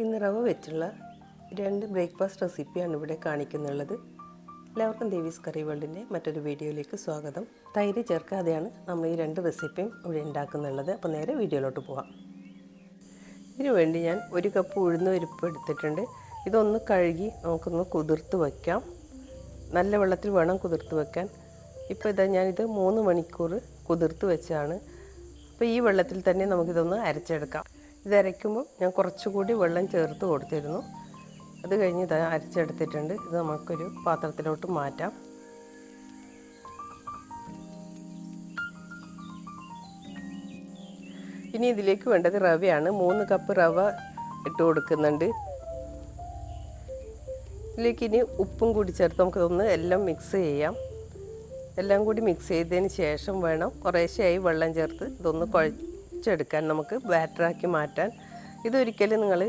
ഇന്ന് റവ വെച്ചുള്ള രണ്ട് ബ്രേക്ക്ഫാസ്റ്റ് റെസിപ്പിയാണ് ഇവിടെ കാണിക്കുന്നുള്ളത്. എല്ലാവർക്കും ദേവീസ് കറി വേൾഡിന്റെ മറ്റൊരു വീഡിയോയിലേക്ക് സ്വാഗതം. തൈര് ചേർക്കാതെയാണ് നമ്മൾ ഈ രണ്ട് റെസിപ്പിയും ഇവിടെ ഉണ്ടാക്കുന്നുള്ളത്. അപ്പോൾ നേരെ വീഡിയോയിലോട്ട് പോവാം. ഇതിനു വേണ്ടി ഞാൻ ഒരു കപ്പ് ഉഴുന്ന് പരിപ്പ് എടുത്തിട്ടുണ്ട്. ഇതൊന്ന് കഴുകി നമുക്കൊന്ന് കുതിർത്ത് വയ്ക്കാം. നല്ല വെള്ളത്തിൽ വേണം കുതിർത്ത് വെക്കാൻ ഇപ്പോൾ ഇതാ ഞാനിത് മൂന്ന് മണിക്കൂർ കുതിർത്ത് വെച്ചാണ്. അപ്പോൾ ഈ വെള്ളത്തിൽ തന്നെ നമുക്കിതൊന്ന് അരച്ചെടുക്കാം. ഇത് അരയ്ക്കുമ്പോൾ ഞാൻ കുറച്ചുകൂടി വെള്ളം ചേർത്ത് കൊടുത്തിരുന്നു. അത് കഴിഞ്ഞ് ഇത് അരച്ചെടുത്തിട്ടുണ്ട്. ഇത് നമുക്കൊരു പാത്രത്തിലോട്ട് മാറ്റാം. ഇനി ഇതിലേക്ക് വേണ്ടത് റവയാണ്. മൂന്ന് കപ്പ് റവ ഇട്ട് കൊടുക്കുന്നുണ്ട്. ഇതിലേക്ക് ഇനി ഉപ്പും കൂടി ചേർത്ത് നമുക്കിതൊന്ന് എല്ലാം മിക്സ് ചെയ്യാം. എല്ലാം കൂടി മിക്സ് ചെയ്തതിന് ശേഷം വേണം കുറേശ്ശെയായി വെള്ളം ചേർത്ത് ഇതൊന്ന് കുഴച്ചെടുക്കാൻ നമുക്ക് ബാറ്ററാക്കി മാറ്റാൻ ഇതൊരിക്കലും നിങ്ങൾ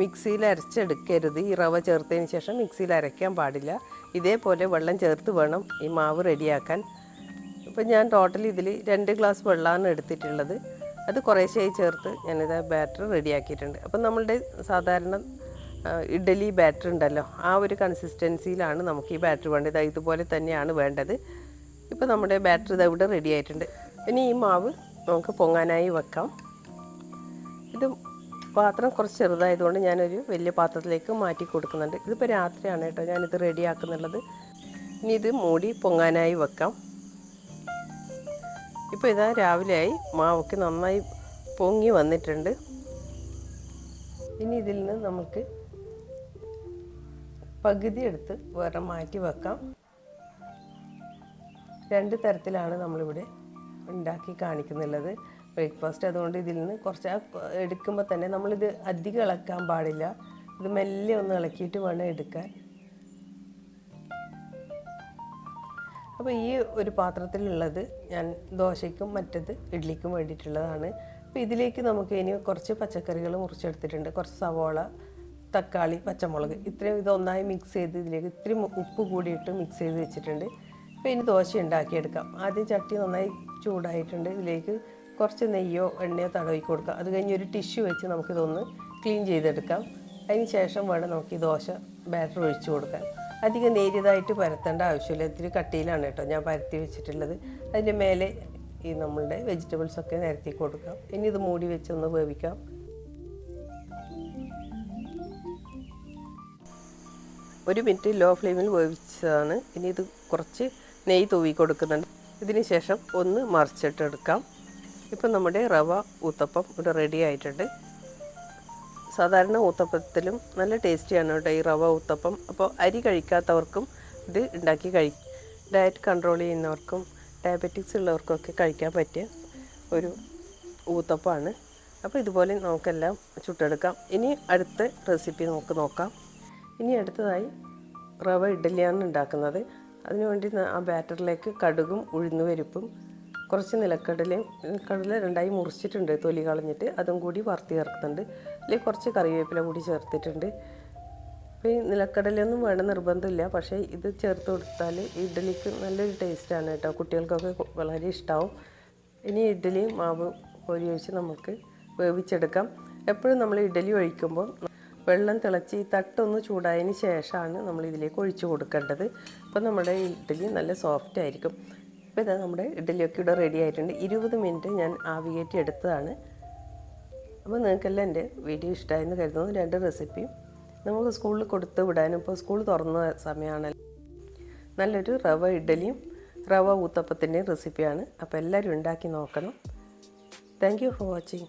മിക്സിയിൽ അരച്ചെടുക്കരുത്. ഈ റവ ചേർത്തതിന് ശേഷം മിക്സിയിൽ അരയ്ക്കാൻ പാടില്ല. ഇതേപോലെ വെള്ളം ചേർത്ത് വേണം ഈ മാവ് റെഡിയാക്കാൻ. ഇപ്പം ഞാൻ ടോട്ടൽ ഇതിൽ രണ്ട് ഗ്ലാസ് വെള്ളമാണ് എടുത്തിട്ടുള്ളത്. അത് കുറേശ്ശെയായി ചേർത്ത് ഞാനിത് ബാറ്റർ റെഡിയാക്കിയിട്ടുണ്ട്. അപ്പം നമ്മളുടെ സാധാരണ ഇഡ്ഡലി ബാറ്റർ ഉണ്ടല്ലോ ആ ഒരു കൺസിസ്റ്റൻസിയിലാണ് നമുക്ക് ഈ ബാറ്റർ വേണ്ടത്. ഇതുപോലെ തന്നെയാണ് വേണ്ടത്. ഇപ്പോൾ നമ്മുടെ ബാറ്റർ ഇത് ഇവിടെ റെഡി ആയിട്ടുണ്ട് ഇനി ഈ മാവ് നമുക്ക് പൊങ്ങാനായി വെക്കാം. ഇത് പാത്രം കുറച്ച് ചെറുതായതുകൊണ്ട് ഞാനൊരു വലിയ പാത്രത്തിലേക്ക് മാറ്റി കൊടുക്കുന്നുണ്ട്. ഇതിപ്പോൾ രാത്രിയാണ് കേട്ടോ. ഞാനിത് റെഡിയാക്കുന്നുള്ളത് ഇനി ഇത് മൂടി പൊങ്ങാനായി വെക്കാം. ഇപ്പോൾ ഇതാ രാവിലെയായി. മാവൊക്കെ നന്നായി പൊങ്ങി വന്നിട്ടുണ്ട്. ഇനി ഇതിൽ നിന്ന് നമുക്ക് പകുതി എടുത്ത് വേറെ മാറ്റി വെക്കാം. രണ്ട് തരത്തിലാണ് നമ്മളിവിടെ ഉണ്ടാക്കി കാണിക്കുന്നുള്ളത്. ബ്രേക്ക്ഫാസ്റ്റ് അതുകൊണ്ട് ഇതിൽ നിന്ന് കുറച്ച് എടുക്കുമ്പോൾ തന്നെ നമ്മളിത് അധികം ഇളക്കാൻ പാടില്ല. ഇത് മെല്ലെ ഒന്ന് ഇളക്കിയിട്ട് വേണം എടുക്കാൻ. അപ്പോൾ ഈ ഒരു പാത്രത്തിലുള്ളത് ഞാൻ ദോശയ്ക്കും മറ്റത് ഇഡ്ഡലിക്കും വേണ്ടിയിട്ടുള്ളതാണ്. അപ്പോൾ ഇതിലേക്ക് നമുക്ക് ഇനി കുറച്ച് പച്ചക്കറികൾ മുറിച്ചെടുത്തിട്ടുണ്ട്. കുറച്ച് സവോള തക്കാളി പച്ചമുളക്. ഇത്രയും ഇതൊന്നായി മിക്സ് ചെയ്ത് ഇതിലേക്ക് ഇത്തിരി ഉപ്പ് കൂടിയിട്ട് മിക്സ് ചെയ്ത് വെച്ചിട്ടുണ്ട്. അപ്പോൾ ഇനി ദോശ ഉണ്ടാക്കിയെടുക്കാം. ആദ്യം ചട്ടി നന്നായി ചൂടായിട്ടുണ്ട്. ഇതിലേക്ക് കുറച്ച് നെയ്യോ എണ്ണയോ തടവി കൊടുക്കാം. അത് കഴിഞ്ഞ് ഒരു ടിഷ്യൂ വെച്ച് നമുക്കിതൊന്ന് ക്ലീൻ ചെയ്തെടുക്കാം. അതിന് ശേഷം വേണം നമുക്ക് ഈ ദോശ ബാറ്റർ ഒഴിച്ച് കൊടുക്കാൻ. അധികം നേരിയതായിട്ട് പരത്തേണ്ട ആവശ്യമില്ല. ഇത്തിരി കട്ടിയിലാണ് കേട്ടോ ഞാൻ പരത്തി വെച്ചിട്ടുള്ളത്. അതിന്റെ മേലെ ഈ നമ്മളുടെ വെജിറ്റബിൾസൊക്കെ നിരത്തി കൊടുക്കാം. ഇനി ഇത് മൂടി വെച്ച് ഒന്ന് വേവിക്കാം. ഒരു മിനിറ്റ് ലോ ഫ്ലെയിമിൽ വേവിച്ചതാണ്. ഇനി ഇത് കുറച്ച് നെയ്യ് തൂവി കൊടുക്കുന്നുണ്ട്. ഇതിന് ശേഷം ഒന്ന് മറിച്ചിട്ടെടുക്കാം ഇപ്പം നമ്മുടെ റവ ഊത്തപ്പം ഇവിടെ റെഡി ആയിട്ടുണ്ട്. സാധാരണ ഊത്തപ്പത്തിലും നല്ല ടേസ്റ്റിയാണ് കേട്ടോ ഈ റവ ഊത്തപ്പം. അപ്പോൾ അരി കഴിക്കാത്തവർക്കും ഇത് ഉണ്ടാക്കി കഴി ഡയറ്റ് കൺട്രോൾ ചെയ്യുന്നവർക്കും ഡയബറ്റിക്സ് ഉള്ളവർക്കൊക്കെ കഴിക്കാൻ പറ്റിയ ഒരു ഊത്തപ്പമാണ്. അപ്പോൾ ഇതുപോലെ നമുക്കെല്ലാം ചുട്ടെടുക്കാം. ഇനി അടുത്ത റെസിപ്പി നമുക്ക് നോക്കാം. ഇനി അടുത്തതായി റവ ഇഡ്ഡലിയാണ് ഉണ്ടാക്കുന്നത്. അതിനുവേണ്ടി വേണ്ടി ആ ബാറ്ററിലേക്ക് കടുകും ഉഴുന്നുപരിപ്പും കുറച്ച് നിലക്കടലയും കടല രണ്ടായി മുറിച്ചിട്ടുണ്ട് തൊലി കളഞ്ഞിട്ട്. അതും കൂടി വറുത്ത് ചേർക്കുന്നുണ്ട്. അല്ലെങ്കിൽ കുറച്ച് കറിവേപ്പില കൂടി ചേർത്തിട്ടുണ്ട്. അപ്പോൾ ഈ നിലക്കടലയൊന്നും വേണം നിർബന്ധമില്ല. പക്ഷേ ഇത് ചേർത്ത് കൊടുത്താൽ ഇഡ്ഡലിക്ക് നല്ലൊരു ടേസ്റ്റാണ് കേട്ടോ. കുട്ടികൾക്കൊക്കെ വളരെ ഇഷ്ടമാവും ഇനി ഇഡ്ഡലിയും മാവ് കോരി ഒഴിച്ച് നമുക്ക് വേവിച്ചെടുക്കാം. എപ്പോഴും നമ്മൾ ഇഡ്ഡലി ഒഴിക്കുമ്പോൾ വെള്ളം തിളച്ച് ഈ തട്ടൊന്ന് ചൂടായതിന് ശേഷമാണ് നമ്മൾ ഇതിലേക്ക് ഒഴിച്ചു കൊടുക്കേണ്ടത്. അപ്പോൾ നമ്മുടെ ഇഡ്ഡലി നല്ല സോഫ്റ്റ് ആയിരിക്കും. ഇപ്പോൾ ഇതാ നമ്മുടെ ഇഡ്ഡലിയൊക്കെ ഇവിടെ റെഡി ആയിട്ടുണ്ട്. ഇരുപത് മിനിറ്റ് ഞാൻ ആവിയേറ്റി എടുത്തതാണ്. അപ്പോൾ നിങ്ങൾക്കെല്ലാം എന്റെ വീഡിയോ ഇഷ്ടമായെന്ന് കരുതുന്നു. രണ്ട് റെസിപ്പിയും നമുക്ക് സ്കൂളിൽ കൊടുത്ത് വിടാനും ഇപ്പോൾ സ്കൂൾ തുറന്ന സമയമാണല്ലോ. നല്ലൊരു റവ ഇഡ്ഡലിയും റവ ഊത്തപ്പത്തിന്റെയും റെസിപ്പിയാണ് അപ്പോൾ എല്ലാവരും ഉണ്ടാക്കി നോക്കണം. Thank you for watching